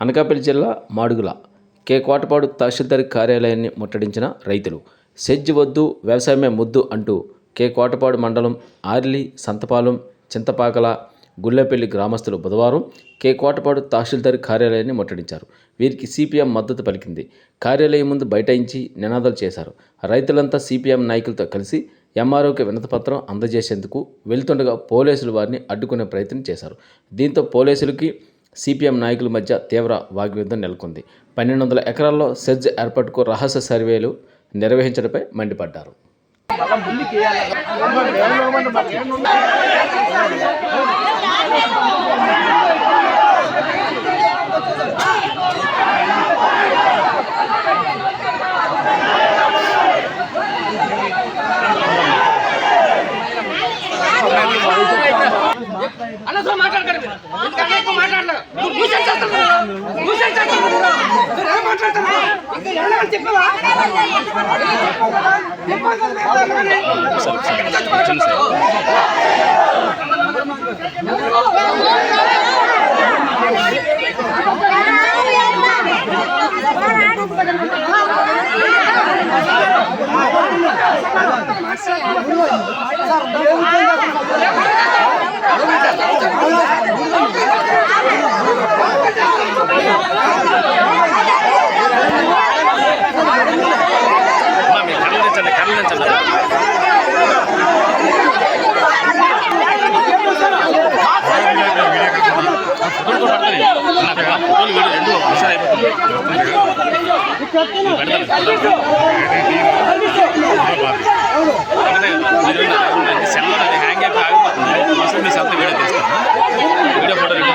అనకాపల్లి జిల్లా మాడుగుల. కే కోటపాడు తహసీల్దార్ కార్యాలయాన్ని ముట్టడించిన రైతులు సెజ్ వద్దు వ్యవసాయమే ముద్దు అంటూ కే కోటపాడు మండలం ఆర్లి సంతపాలెం చింతపాకల గుళ్ళేపల్లి గ్రామస్తులు బుధవారం కే కోటపాడు తహసీల్దార్ కార్యాలయాన్ని ముట్టడించారు. వీరికి సిపిఎం మద్దతు పలికింది. కార్యాలయం ముందు బైఠాయించి నినాదాలు చేశారు. రైతులంతా సిపిఎం నాయకులతో కలిసి ఎంఆర్ఓకి వినతిపత్రం అందజేసేందుకు వెళ్తుండగా పోలీసులు వారిని అడ్డుకునే ప్రయత్నం చేశారు. దీంతో పోలీసులకి సిపిఎం నాయకుల మధ్య తీవ్ర వాగ్యుద్ధం నెలకొంది. పన్నెండు వందల ఎకరాల్లో సెజ్ ఏర్పాటుకు రహస్య సర్వేలు నిర్వహించడంపై మండిపడ్డారు. అనవసరం మాట్లాడకండి మీరు. ఎందుకంటే ఎక్కువ మాట్లాడలేదు. నువ్వు కూర్చొని చేస్తున్నావు. కూర్చొని చేస్తున్నావు నువ్వు. మీరు ఏం మాట్లాడుతున్నావు? ఇంకా ఏమైనా చెప్పావా? చెప్పాలి సెల్లో అది హ్యాంగ్ అయిపోయి ఆగిపోతుంది అసలు మీ సెల్తో వీడియో తీస్తాను వీడియో ఫోటో వీడియో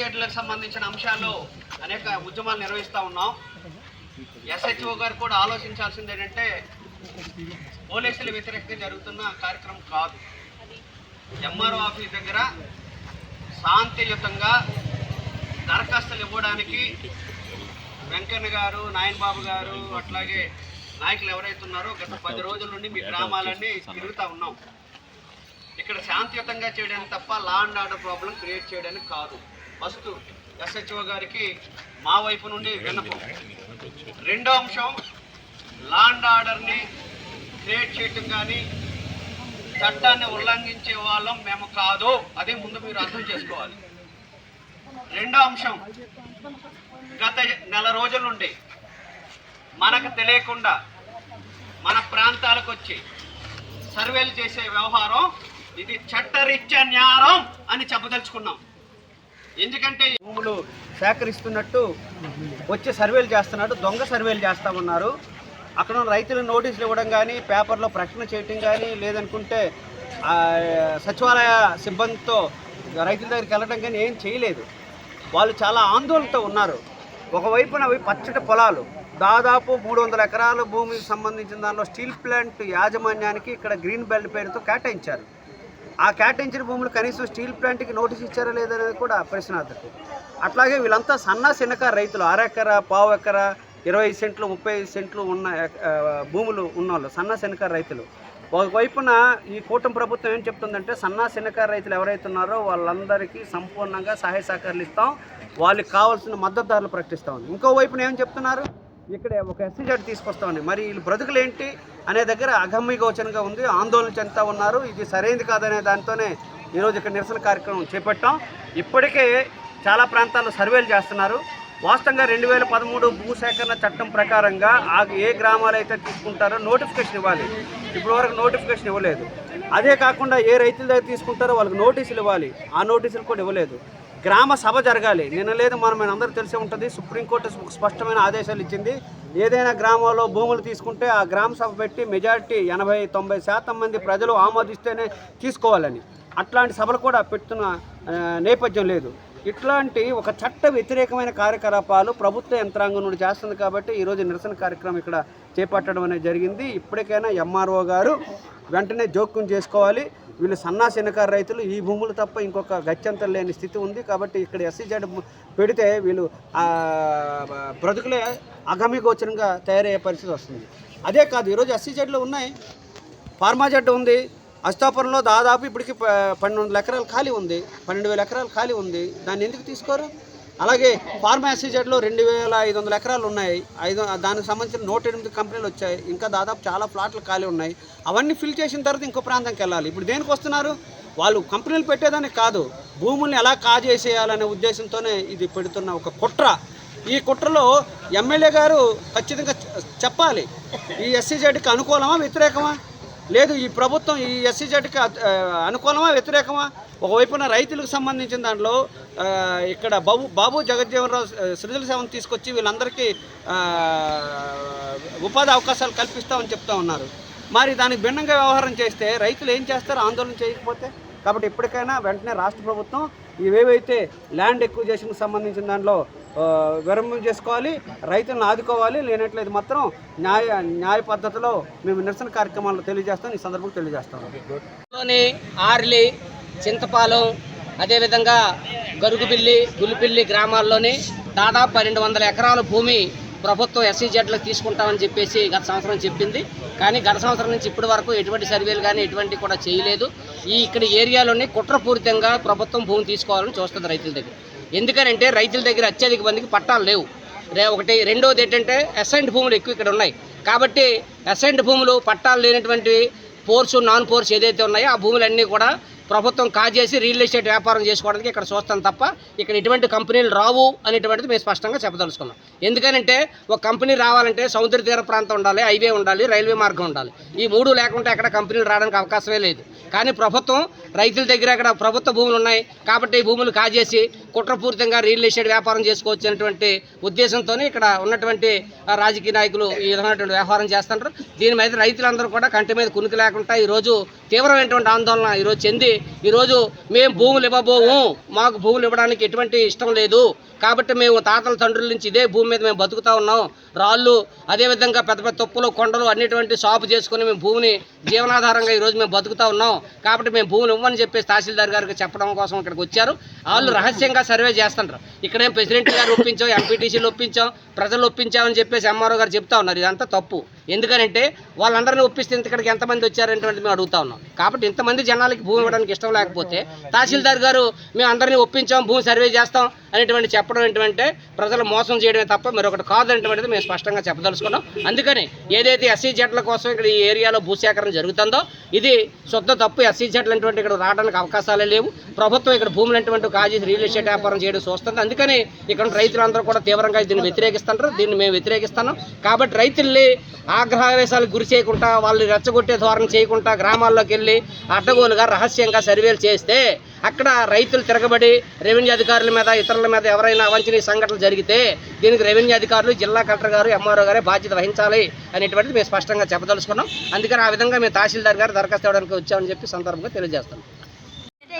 జడ్లకు సంబంధించిన అంశాల్లో అనేక ఉద్యమాలు నిర్వహిస్తూ ఉన్నాం. ఎస్హెచ్ఓ గారు కూడా ఆలోచించాల్సింది ఏంటంటే పోలీసుల వ్యతిరేకంగా జరుగుతున్న కార్యక్రమం కాదు. ఎంఆర్ఓ ఆఫీస్ దగ్గర శాంతియుతంగా దరఖాస్తులు ఇవ్వడానికి వెంకన్న గారు నాయనబాబు గారు అట్లాగే నాయకులు ఎవరైతే ఉన్నారో గత పది రోజుల నుండి మీ గ్రామాలన్నీ తిరుగుతూ ఉన్నాం. ఇక్కడ శాంతియుతంగా చేయడానికి తప్ప law and order problem create చేయడానికి కాదు. ఫస్ట్ ఎస్హెచ్ఓ గారికి మా వైపు నుండి విన్నపం. రెండో అంశం లాండ్ ఆర్డర్ని క్రియేట్ చేయటం కానీ చట్టాన్ని ఉల్లంఘించే వాళ్ళం మేము కాదు. అదే ముందు మీరు అర్థం చేసుకోవాలి. రెండో అంశం గత నెల రోజుల నుండి మనకు తెలియకుండా మన ప్రాంతాలకు వచ్చి సర్వేలు చేసే వ్యవహారం ఇది చట్టరీత్యా న్యారం అని చెప్పదలుచుకున్నాం. ఎందుకంటే ఈ భూములు సేకరిస్తున్నట్టు వచ్చి సర్వేలు చేస్తున్నట్టు దొంగ సర్వేలు చేస్తామన్నారు అక్కడ ఉన్న రైతులు నోటీసులు ఇవ్వడం కానీ పేపర్లో ప్రకటన చేయటం కానీ లేదనుకుంటే సచివాలయ సిబ్బందితో రైతుల దగ్గరికి వెళ్ళడం కానీ ఏం చేయలేదు. వాళ్ళు చాలా ఆందోళనతో ఉన్నారు. ఒకవైపున అవి పచ్చటి పొలాలు. దాదాపు మూడు వందల ఎకరాల భూమికి సంబంధించిన దానిలో స్టీల్ ప్లాంట్ యాజమాన్యానికి ఇక్కడ గ్రీన్ బెల్ట్ పేరుతో కేటాయించారు. ఆ కేటాయించిన భూములు కనీసం స్టీల్ ప్లాంట్కి నోటీస్ ఇచ్చారా లేదనేది కూడా ప్రశ్నార్థకం. అట్లాగే వీళ్ళంతా సన్న చిన్నకారు రైతులు అరెకర పావు ఎకర ఇరవై సెంట్లు ముప్పై సెంట్లు ఉన్న భూములు ఉన్నవాళ్ళు సన్న శనకార రైతులు. ఒకవైపున ఈ కూటమి ప్రభుత్వం ఏం చెప్తుందంటే సన్న శనకార రైతులు ఎవరైతే ఉన్నారో వాళ్ళందరికీ సంపూర్ణంగా సహాయ సహకారాలు ఇస్తాం. వాళ్ళకి కావాల్సిన మద్దతు ధరలు ప్రకటిస్తాం ఇంకో వైపున ఏం చెప్తున్నారు? ఇక్కడ ఒక ఎస్సీజెడ్ తీసుకొస్తామని మరి వీళ్ళు బ్రతుకులు ఏంటి అనే దగ్గర అగమ్యగోచరంగా ఉంది ఆందోళన చెందుతూ ఉన్నారు. ఇది సరైనది కాదనే దాంతోనే ఈరోజు ఇక్కడ నిరసన కార్యక్రమం చేపట్టాం. ఇప్పటికే చాలా ప్రాంతాల్లో సర్వేలు చేస్తున్నారు. వాస్తవంగా రెండు వేల పదమూడు భూసేకరణ చట్టం ప్రకారంగా ఆ ఏ గ్రామాలు అయితే తీసుకుంటారో నోటిఫికేషన్ ఇవ్వాలి. ఇప్పటి వరకు నోటిఫికేషన్ ఇవ్వలేదు. అదే కాకుండా ఏ రైతుల దగ్గర తీసుకుంటారో వాళ్ళకి నోటీసులు ఇవ్వాలి. ఆ నోటీసులు కూడా ఇవ్వలేదు. గ్రామ సభ జరగాలి. నిన్న లేదు మనం మన అందరూ తెలిసే ఉంటుంది సుప్రీంకోర్టు స్పష్టమైన ఆదేశాలు ఇచ్చింది. ఏదైనా గ్రామంలో భూములు తీసుకుంటే ఆ గ్రామ సభ పెట్టి మెజారిటీ ఎనభై తొంభై శాతం మంది ప్రజలు ఆమోదిస్తేనే తీసుకోవాలని. అట్లాంటి సభలు కూడా పెడుతున్న నేపథ్యం లేదు. ఇట్లాంటి ఒక చట్ట వ్యతిరేకమైన కార్యకలాపాలు ప్రభుత్వ యంత్రాంగం నుండి చేస్తుంది కాబట్టి ఈరోజు నిరసన కార్యక్రమం ఇక్కడ చేపట్టడం అనేది జరిగింది. ఇప్పటికైనా ఎంఆర్ఓ గారు వెంటనే జోక్యం చేసుకోవాలి. వీళ్ళు సన్నా శనకార రైతులు ఈ భూములు తప్ప ఇంకొక గత్యంతరం లేని స్థితి ఉంది కాబట్టి ఇక్కడ ఎస్సీజెడ్ పెడితే వీళ్ళు బ్రతుకులే అగమ్యగోచరంగా తయారయ్యే పరిస్థితి వస్తుంది. అదే కాదు ఈరోజు ఎస్సీజెడ్లు ఉన్నాయి. ఫార్మా జెడ్ ఉంది. అస్తాపురంలో దాదాపు ఇప్పటికి పన్నెండు ఎకరాలు ఖాళీ ఉంది. పన్నెండు వేల ఎకరాలు ఖాళీ ఉంది. దాన్ని ఎందుకు తీసుకోరు? అలాగే ఫార్మా ఎస్సీజెడ్లో రెండు వేల ఐదు వందల ఎకరాలు ఉన్నాయి. ఐదు దానికి సంబంధించిన నూట ఎనిమిది కంపెనీలు వచ్చాయి. ఇంకా దాదాపు చాలా ప్లాట్లు ఖాళీ ఉన్నాయి. అవన్నీ ఫిల్ చేసిన తర్వాత ఇంకో ప్రాంతంకి వెళ్ళాలి. ఇప్పుడు దేనికి వస్తున్నారు? వాళ్ళు కంపెనీలు పెట్టేదానికి కాదు. భూముల్ని ఎలా కాజేసేయాలనే ఉద్దేశంతోనే ఇది పెడుతున్న ఒక కుట్ర. ఈ కుట్రలో ఎమ్మెల్యే గారు ఖచ్చితంగా చెప్పాలి. ఈ ఎస్సీజెడ్కి అనుకూలమా వ్యతిరేకమా? లేదు ఈ ప్రభుత్వం ఈ ఎస్సీజెడ్కి అనుకూలమా వ్యతిరేకమా? ఒకవైపున రైతులకు సంబంధించిన దాంట్లో ఇక్కడ బాబు బాబు జగజ్జీవనరావు సృజన సేవను తీసుకొచ్చి వీళ్ళందరికీ ఉపాధి అవకాశాలు కల్పిస్తామని చెప్తా ఉన్నారు. మరి దానికి భిన్నంగా వ్యవహారం చేస్తే రైతులు ఏం చేస్తారు? ఆందోళన చేయకపోతే? కాబట్టి ఇప్పటికైనా వెంటనే రాష్ట్ర ప్రభుత్వం ఇవేవైతే ల్యాండ్ ఎక్విజేషన్కి సంబంధించిన దాంట్లో ఆ, విరమణ చేసుకోవాలి రైతులను ఆదుకోవాలి లేనట్లయితే మాత్రం న్యాయ న్యాయ పద్ధతిలో మేము నిరసన కార్యక్రమాలు తెలియజేస్తాం ఈ సందర్భంగా తెలియజేస్తాం. ఆర్లి చింతపాలెం అదేవిధంగా గరుగుబిల్లి గులిపిల్లి గ్రామాల్లోని దాదాపు పన్నెండు వందల ఎకరాల భూమి ప్రభుత్వం ఎస్సీజెడ్లకు తీసుకుంటామని చెప్పేసి గత సంవత్సరం చెప్పింది. కానీ గత సంవత్సరం నుంచి ఇప్పటి వరకు ఎటువంటి సర్వేలు కానీ ఎటువంటి కూడా చేయలేదు. ఈ ఇక్కడ ఏరియాలోని కుట్రపూరితంగా ప్రభుత్వం భూమి తీసుకోవాలని చూస్తుంది రైతుల దగ్గర. ఎందుకనంటే రైతుల దగ్గర అత్యధిక మందికి పట్టాలు లేవు. రే ఒకటి రెండోది ఏంటంటే అసైన్డ్ భూములు ఎక్కువ ఇక్కడ ఉన్నాయి. కాబట్టి అసైన్డ్ భూములు పట్టాలు లేనటువంటి పోర్స్ నాన్ పోర్స్ ఏదైతే ఉన్నాయో ఆ భూములన్నీ కూడా ప్రభుత్వం కాజేసి రియల్ ఎస్టేట్ వ్యాపారం చేసుకోవడానికి ఇక్కడ చూస్తాం తప్ప ఇక్కడ ఇటువంటి కంపెనీలు రావు అనేటువంటిది మేము స్పష్టంగా చెప్పదలుచుకున్నాం. ఎందుకనంటే ఒక కంపెనీ రావాలంటే సముద్ర తీర ప్రాంతం ఉండాలి హైవే ఉండాలి రైల్వే మార్గం ఉండాలి. ఈ మూడు లేకుంటే ఎక్కడ కంపెనీలు రావడానికి అవకాశమే లేదు. కానీ ప్రభుత్వం రైతుల దగ్గర అక్కడ ప్రభుత్వ భూములు ఉన్నాయి కాబట్టి ఈ భూములు కాజేసి కుట్రపూరితంగా రియల్ ఎస్టేట్ వ్యాపారం చేసుకోవచ్చు అనేటువంటి ఉద్దేశంతో ఇక్కడ ఉన్నటువంటి రాజకీయ నాయకులు ఈ విధమైనటువంటి వ్యవహారం చేస్తుంటారు. దీని మీద రైతులందరూ కూడా కంటి మీద కునికి లేకుండా ఈరోజు తీవ్రమైనటువంటి ఆందోళన ఈరోజు చెంది ఈరోజు మేము భూములు ఇవ్వబోము మాకు భూములు ఇవ్వడానికి ఎటువంటి ఇష్టం లేదు. కాబట్టి మేము తాతల తండ్రుల నుంచి ఇదే భూమి మీద మేము బతుకుతూ ఉన్నాం. రాళ్ళు అదేవిధంగా పెద్ద పెద్ద తొప్పులు కొండలు అన్నిటువంటి సాపు చేసుకుని మేము భూమిని జీవనాధారంగా ఈరోజు మేము బతుకుతా ఉన్నాం. కాబట్టి మేము భూమిని ఇవ్వమని చెప్పేసి తహసీల్దార్ గారికి చెప్పడం కోసం ఇక్కడికి వచ్చారు. వాళ్ళు రహస్యంగా సర్వే చేస్తుంటారు ఇక్కడేం ప్రెసిడెంట్ గారు ఒప్పించాం ఎంపీటీసీలు ఒప్పించాం ప్రజలు ఒప్పించామని చెప్పేసి ఎంఆర్ఓ గారు చెప్తా ఉన్నారు. ఇదంతా తప్పు. ఎందుకంటే వాళ్ళందరినీ ఒప్పిస్తే ఇంతకడికి ఇక్కడికి ఎంతమంది వచ్చారంటే మేము అడుగుతా ఉన్నాం. కాబట్టి ఇంతమంది జనాలకి భూమి ఇవ్వడానికి ఇష్టం లేకపోతే తహసీల్దార్ గారు మేము అందరినీ ఒప్పించాం భూమి సర్వే చేస్తాం అనేటువంటి చెప్పడం ఏంటంటే ప్రజలు మోసం చేయడమే తప్ప మరొకటి కాదు మేము స్పష్టంగా చెప్పదలుచుకున్నాం. అందుకని ఏదైతే ఎస్సీ జెట్ల కోసం ఇక్కడ ఈ ఏరియాలో భూసేకరణ జరుగుతుందో ఇది శుద్ధ తప్పు ఎస్సీ జట్లు అటువంటి ఇక్కడ రావడానికి అవకాశాలే లేవు. ప్రభుత్వం ఇక్కడ భూములు అటువంటి కాజేసి రియల్ ఎస్టేట్ వ్యాపారం చేయడం చూస్తుంది. అందుకని ఇక్కడ రైతులందరూ కూడా తీవ్రంగా దీన్ని వ్యతిరేకిస్తుంటారు దీన్ని మేము వ్యతిరేకిస్తున్నాం. కాబట్టి రైతుల్ని ఆగ్రహావేశాలకు గురి చేయకుండా వాళ్ళు రెచ్చగొట్టే ధోరణి చేయకుండా గ్రామాల్లోకి వెళ్ళి అడ్డగోలుగా రహస్యంగా సర్వేలు చేస్తే అక్కడ రైతులు తిరగబడి రెవెన్యూ అధికారుల మీద ఇతరుల మీద ఎవరైనా అవంచనీయ సంఘటనలు జరిగితే దీనికి రెవెన్యూ అధికారులు జిల్లా కలెక్టర్ గారు ఎంఆర్ఓ గారే బాధ్యత వహించాలి అనేటువంటిది మేము స్పష్టంగా చెప్పదలుచుకున్నాం. అందుకని ఆ విధంగా మేము తహసీల్దార్ గారు దరఖాస్తు ఇవ్వడానికి వచ్చామని చెప్పి సందర్భంగా తెలియజేస్తాం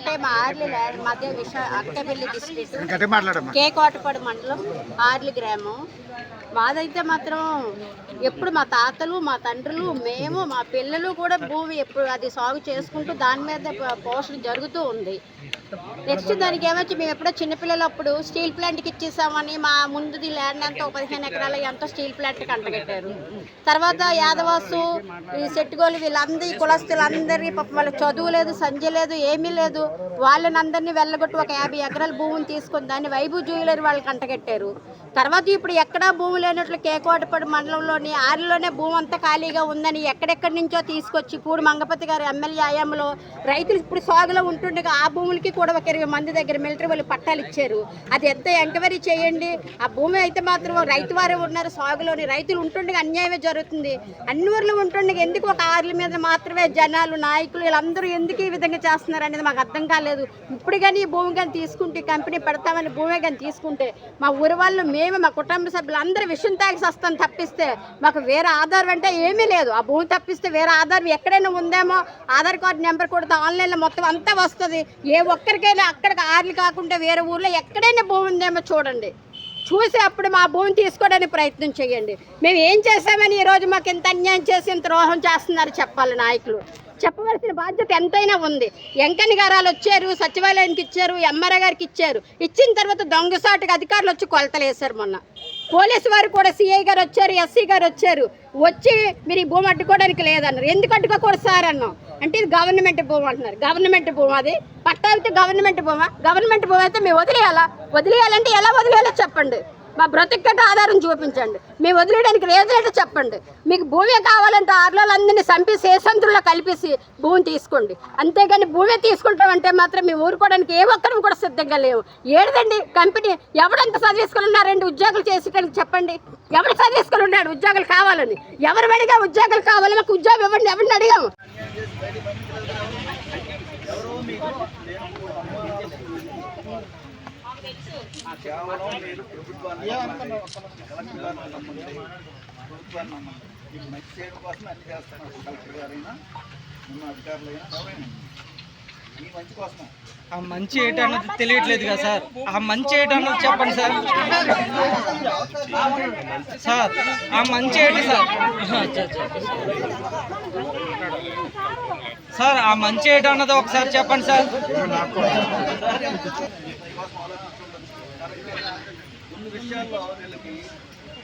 ఏంటంటే మా ఆర్లి మధ్య విష అక్కపల్లి డిస్ట్రిక్ట్ కే కోటపాడు మండలం ఆర్లి గ్రామం. మాదైతే మాత్రం ఎప్పుడు మా తాతలు మా తండ్రులు మేము మా పిల్లలు కూడా భూమి ఎప్పుడు అది సాగు చేసుకుంటూ దాని మీద పోషణ జరుగుతూ ఉంది. నెక్స్ట్ దానికి ఏమొచ్చి మేము ఎప్పుడో చిన్నపిల్లలప్పుడు స్టీల్ ప్లాంట్కి ఇచ్చేసామని మా ముందుది ల్యాండ్ అంతా ఒక పదిహేను ఎకరాల ఎంతో స్టీల్ ప్లాంట్కి అంటగట్టారు. తర్వాత యాదవాసు ఈ సెట్టుగోలు వీళ్ళందరి కులస్తులందరినీ పాపం వాళ్ళకి చదువు లేదు సంధ్య లేదు ఏమీ లేదు. వాళ్ళని అందరినీ వెళ్ళగొట్టి ఒక యాభై ఎకరాల భూమిని తీసుకుని దాన్ని వైభూ జ్యువెలరీ వాళ్ళకి అంటగట్టారు. తర్వాత ఇప్పుడు ఎక్కడా భూమి లేనట్లు కేకోటపడి మండలంలోని ఆరిలోనే భూమి అంతా ఖాళీగా ఉందని ఎక్కడెక్కడి నుంచో తీసుకొచ్చి పూడి మంగపతి గారు ఎమ్మెల్యే ఆయాంలో రైతులు ఇప్పుడు సాగులో ఉంటుండగా ఆ భూములకి కూడా ఒక ఇరవై మంది దగ్గర మిలిటరీ వాళ్ళు పట్టాలు ఇచ్చారు. అది ఎంత ఎంక్వైరీ చేయండి? ఆ భూమి అయితే మాత్రం రైతు వారే ఉన్నారు సాగులోని. రైతులు ఉంటుండగా అన్యాయమే జరుగుతుంది. అన్ని ఊర్లు ఉంటుండగా ఎందుకు ఒక ఆర్ల మీద మాత్రమే జనాలు నాయకులు వీళ్ళందరూ ఎందుకు ఈ విధంగా చేస్తున్నారు అనేది మాకు అర్థం కాలేదు. ఇప్పుడు కానీ ఈ భూమి కానీ తీసుకుంటే కంపెనీ పెడతామని భూమి కానీ తీసుకుంటే మా ఊరి వాళ్ళు మేము మా కుటుంబ సభ్యులందరూ విషయం తాగి వస్తాం తప్పిస్తే మాకు వేరే ఆధారం అంటే ఏమీ లేదు. ఆ భూమి తప్పిస్తే వేరే ఆధారం ఎక్కడైనా ఉందేమో ఆధార్ కార్డు నెంబర్ కొడితే ఆన్లైన్లో మొత్తం అంతా వస్తుంది. ఏ ఒక్కరికైనా అక్కడికి ఆర్లు కాకుండా వేరే ఊర్లో ఎక్కడైనా భూమి ఉందేమో చూడండి. చూసి అప్పుడు మా భూమిని తీసుకోవడానికి ప్రయత్నం చేయండి. మేము ఏం చేసామని ఈరోజు మాకు ఇంత అన్యాయం చేసి ఇంత ద్రోహం చేస్తున్నారు చెప్పాలి నాయకులు. చెప్పవలసిన బాధ్యత ఎంతైనా ఉంది. ఎంకని గారాలు వచ్చారు సచివాలయానికి ఇచ్చారు ఎంఆర్ఐ గారికి ఇచ్చారు. ఇచ్చిన తర్వాత దొంగసాటుగా అధికారులు వచ్చి కొలతలు వేశారు మొన్న. పోలీసు వారు కూడా సిఐ గారు వచ్చారు ఎస్సీ గారు వచ్చారు. వచ్చి మీరు ఈ భూమి అడ్డుకోవడానికి లేదన్నారు. ఎందుకు అడ్డుకోకూడదు సార్ అన్నాం. అంటే ఇది గవర్నమెంట్ భూమి అంటున్నారు. గవర్నమెంట్ భూమి అది. పట్టా అయితే గవర్నమెంట్ భూమా? గవర్నమెంట్ భూమి అయితే మేము వదిలేయాలా? వదిలేయాలంటే ఎలా వదిలేయాలో చెప్పండి. మా బ్రతికట్ట ఆధారం చూపించండి. మేము వదిలేయడానికి లేదంటే చెప్పండి. మీకు భూమి కావాలంటే ఆరులందరినీ చంపి శేషంతుల్లో కలిపేసి భూమి తీసుకోండి. అంతేగాని భూమి తీసుకుంటామంటే మాత్రం మేము ఊరుకోవడానికి ఏ ఒక్కరు కూడా సిద్ధంగా లేవు ఏడదండి కంపెనీ ఎవడంత చదివేసుకుని ఉన్నారండి ఉద్యోగులు చేసేటానికి చెప్పండి. ఎవరు చదివేసుకుని ఉన్నాడు ఉద్యోగాలు కావాలని. ఎవరు అడిగా ఉద్యోగాలు కావాలి మాకు ఉద్యోగం ఇవ్వండి. ఎవరిని అడిగాము? కేవలం మీరు ప్రభుత్వాన్ని కలెక్టర్ నమ్మండి ప్రభుత్వాన్ని నమ్మండి మీకు మంచి చేయడం కోసం అన్ని చేస్తున్నారు కలెక్టర్ గారైనా ఉన్న అధికారులైనా ఎవరైనా మీ మంచి కోసం ఆ మంచి ఏటన్నది తెలియట్లేదు కదా సార్. ఆ మంచి ఏంటి అన్నది చెప్పండి సార్. సార్ ఆ మంచి ఏంటి సార్. సార్ ఆ మంచి ఏంటి అన్నది ఒకసారి చెప్పండి సార్ కొన్ని విషయాల్లో వీళ్ళకి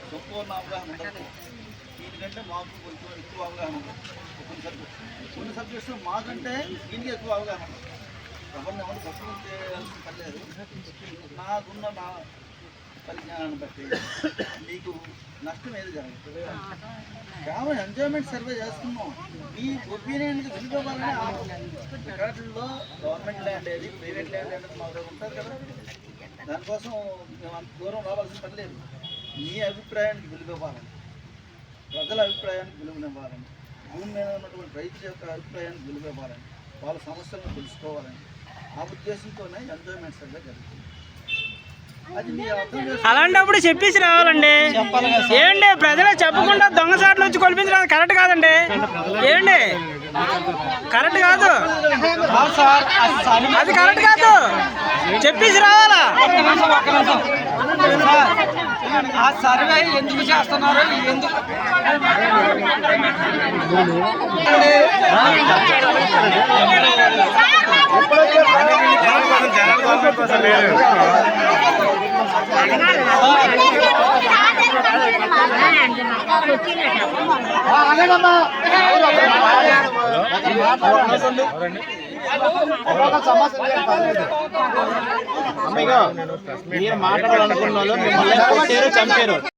సంపూర్ణ అవగాహన ఉండదు దీనికంటే మాకు కొంచెం ఎక్కువ అవగాహన ఉండదు కొన్ని సబ్జెక్ట్స్ కొన్ని సబ్జెక్ట్స్ మాకంటే దీనికి ఎక్కువ అవగాహన ఉండదు ఎవరిని ఎవరు తక్కువ చేయాల్సిన పర్లేదు. నాకున్న నా పరిజ్ఞానాన్ని బట్టి మీకు నష్టం ఏది జరగదు. కేవలం ఎంజాయ్మెంట్ సర్వే చేస్తున్నాం. మీ ఒపీనియన్కి విలువలని రికార్డుల్లో గవర్నమెంట్ ల్యాండ్ ఏది ప్రైవేట్ ల్యాండ్ అనేది మా దగ్గర ఉంటుంది కదా. దానికోసం మేము అంత దూరం రావాల్సిన పని లేదు. మీ అభిప్రాయానికి విలువ ఇవ్వాలని ప్రజల అభిప్రాయానికి విలువనివ్వాలని భూమి మీద ఉన్నటువంటి రైతుల యొక్క అభిప్రాయానికి విలువ ఇవ్వాలని వాళ్ళ సమస్యలను తెలుసుకోవాలని ఆ ఉద్దేశంతోనే ఎంజాయ్మెంట్ సర్వే జరుగుతుంది. అలాంటప్పుడు చెప్పేసి రావాలండి. ఏంటి ప్రజలు చెప్పకుండా దొంగసాట్లు వచ్చి కొలిపించడం కరెక్ట్ కాదండి. ఏంటి కరెక్ట్ కాదు. అది కరెక్ట్ కాదు. చెప్పేసి రావాలా? ఆ సర్వే ఎందుకు చేస్తున్నారు ఎందుకు? మీరు మాట్లాడాలనుకున్న వాళ్ళు మిమ్మల్ని చంపారు.